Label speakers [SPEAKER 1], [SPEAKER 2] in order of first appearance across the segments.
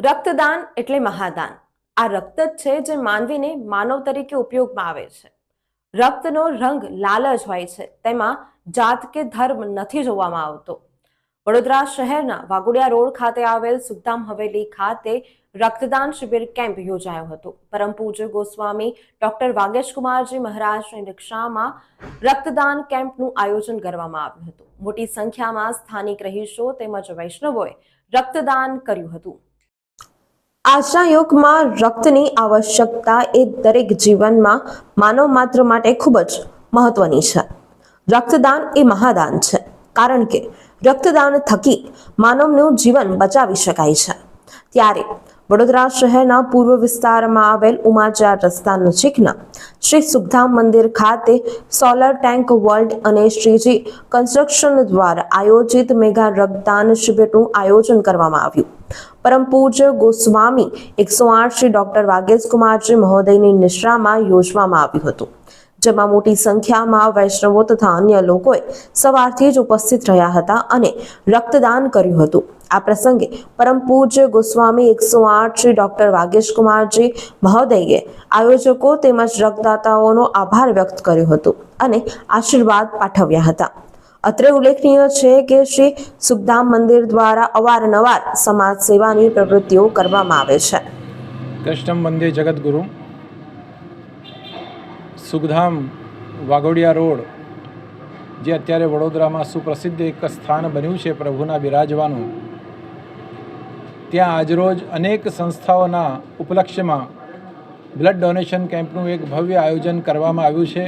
[SPEAKER 1] રક્તદાન એટલે મહાદાન. આ રક્ત જ છે જે માનવીને માનવ તરીકે ઉપયોગમાં આવે છે. રક્તનો રંગ લાલ જ હોય છે. તેમાં જાત કે ધર્મ નથી જોવામાં આવતો. વડોદરા શહેરના વાઘોડિયા રોડ ખાતે આવેલ સુખધામ હવેલી ખાતે રક્તદાન શિબિર કેમ્પ યોજાયો હતો. પરમ પૂજ્ય ગોસ્વામી ડોક્ટર વાગેશકુમારજી મહારાજની રિક્ષામાં રક્તદાન કેમ્પનું આયોજન કરવામાં આવ્યું હતું. મોટી સંખ્યામાં સ્થાનિક રહીશો તેમજ વૈષ્ણવોએ રક્તદાન કર્યું હતું. આજના યુગમાં રક્તની આવશ્યકતા એ દરેક જીવનમાં માનવ માત્ર માટે ખૂબ જ મહત્વની છે. રક્તદાન એ મહાદાન છે, કારણ કે રક્તદાન થકી માનવનું જીવન બચાવી શકાય છે. ત્યારે વડોદરા શહેરના પૂર્વ વિસ્તારમાં આવેલ ઉમાચાર રસ્તા નજીકના શ્રી સુખધામ મંદિર ખાતે સોલર ટેન્ક વર્લ્ડ અને શ્રીજી કન્સ્ટ્રક્શન દ્વારા આયોજિત મેગા રક્તદાન શિબિરનું આયોજન કરવામાં આવ્યું. પરમ પૂજ્ય ગોસ્વામી એકસો આઠ શ્રી ડોક્ટર વાગેશ કુમારજી મહોદયની નિશ્રામાં યોજવામાં આવ્યું હતું. જેમાં મોટી સંખ્યામાં વૈષ્ણવો તથા અન્ય લોકોએ સવારથી જ ઉપસ્થિત રહ્યા હતા અને રક્તદાન કર્યું હતું. આ પ્રસંગે પરમ પૂજ્ય ગોસ્વામી એકસો આઠ શ્રી ડોક્ટર વાગેશ કુમારજી મહોદયે આયોજકો તેમજ રક્તદાતાઓનો આભાર વ્યક્ત કર્યો હતો અને આશીર્વાદ પાઠવ્યા હતા. અત્રે ઉલ્લેખનીય છે કે શ્રી સુખધામ મંદિર દ્વારા અવારનવાર સમાજ સેવાની પ્રવૃત્તિઓ કરવામાં આવે છે.
[SPEAKER 2] કૃષ્ણ મંદિર જગતગુરુ સુખધામ વાઘોડિયા રોડ, જે અત્યારે વડોદરામાં સુપ્રસિદ્ધ એક સ્થાન બન્યું છે પ્રભુના બિરાજવાનું, ત્યાં આજરોજ અનેક સંસ્થાઓના ઉપલક્ષ્યમાં બ્લડ ડોનેશન કેમ્પનું એક ભવ્ય આયોજન કરવામાં આવ્યું છે.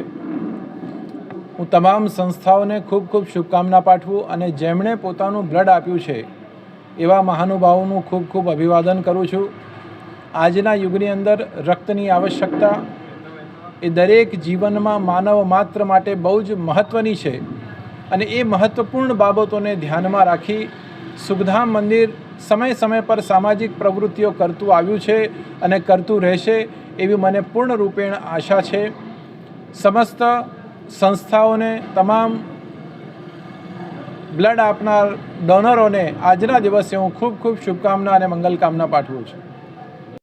[SPEAKER 2] હું તમામ સંસ્થાઓને ખૂબ ખૂબ શુભકામના પાઠવું અને જેમણે પોતાનું બ્લડ આપ્યું છે, એવા મહાનુભાવોનું ખૂબ ખૂબ અભિવાદન કરું છું. આજના યુગની અંદર રક્તની આવશ્યકતા એ દરેક જીવનમાં માનવ માત્ર માટે બહુ જ મહત્ત્વની છે અને એ મહત્ત્વપૂર્ણ બાબતોને ધ્યાનમાં રાખી સુખધામ મંદિર સમય સમય પર સામાજિક પ્રવૃત્તિઓ કરતું આવ્યું છે અને કરતું રહેશે એવી મને પૂર્ણ રૂપેણ આશા છે. સમસ્ત સંસ્થાઓને તમામ બ્લડ આપનાર ડોનરોને આજના દિવસે હું ખૂબ ખૂબ શુભકામના અને મંગલકામના પાઠવું છું.